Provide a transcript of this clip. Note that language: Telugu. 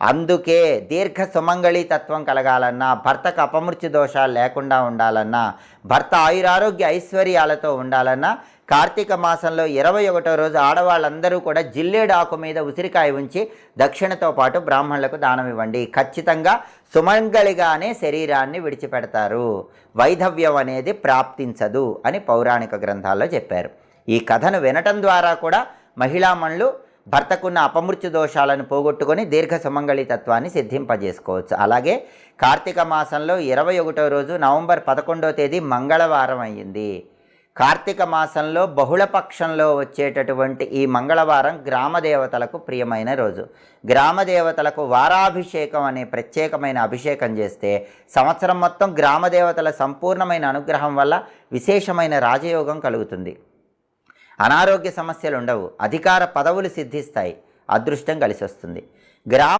అందుకే దీర్ఘ సుమంగళి తత్వం కలగాలన్నా భర్తకు అపమృత్యు దోషాలు లేకుండా ఉండాలన్నా భర్త ఆయురారోగ్య ఐశ్వర్యాలతో ఉండాలన్నా కార్తీక మాసంలో ఇరవై ఒకటో రోజు ఆడవాళ్ళందరూ కూడా జిల్లేడు ఆకు మీద ఉసిరికాయ ఉంచి దక్షిణతో పాటు బ్రాహ్మణులకు దానం ఇవ్వండి. ఖచ్చితంగా సుమంగళిగానే శరీరాన్ని విడిచిపెడతారు. వైధవ్యం అనేది ప్రాప్తించదు అని పౌరాణిక గ్రంథాల్లో చెప్పారు. ఈ కథను వినటం ద్వారా కూడా మహిళామణులు భర్తకున్న అపమృత్యు దోషాలను పోగొట్టుకొని దీర్ఘ సుమంగళి తత్వాన్ని సిద్ధింపజేసుకోవచ్చు. అలాగే కార్తీక మాసంలో ఇరవై ఒకటో రోజు నవంబర్ పదకొండో తేదీ మంగళవారం అయ్యింది. కార్తీక మాసంలో బహుళపక్షంలో వచ్చేటటువంటి ఈ మంగళవారం గ్రామ దేవతలకు ప్రియమైన రోజు. గ్రామ దేవతలకు వారాభిషేకం అనే ప్రత్యేకమైన అభిషేకం చేస్తే సంవత్సరం మొత్తం గ్రామ దేవతల సంపూర్ణమైన అనుగ్రహం వల్ల విశేషమైన రాజయోగం కలుగుతుంది. అనారోగ్య సమస్యలు ఉండవు అధికార పదవులు సిద్ధిస్తాయి. అదృష్టం కలిసి వస్తుంది గ్రామ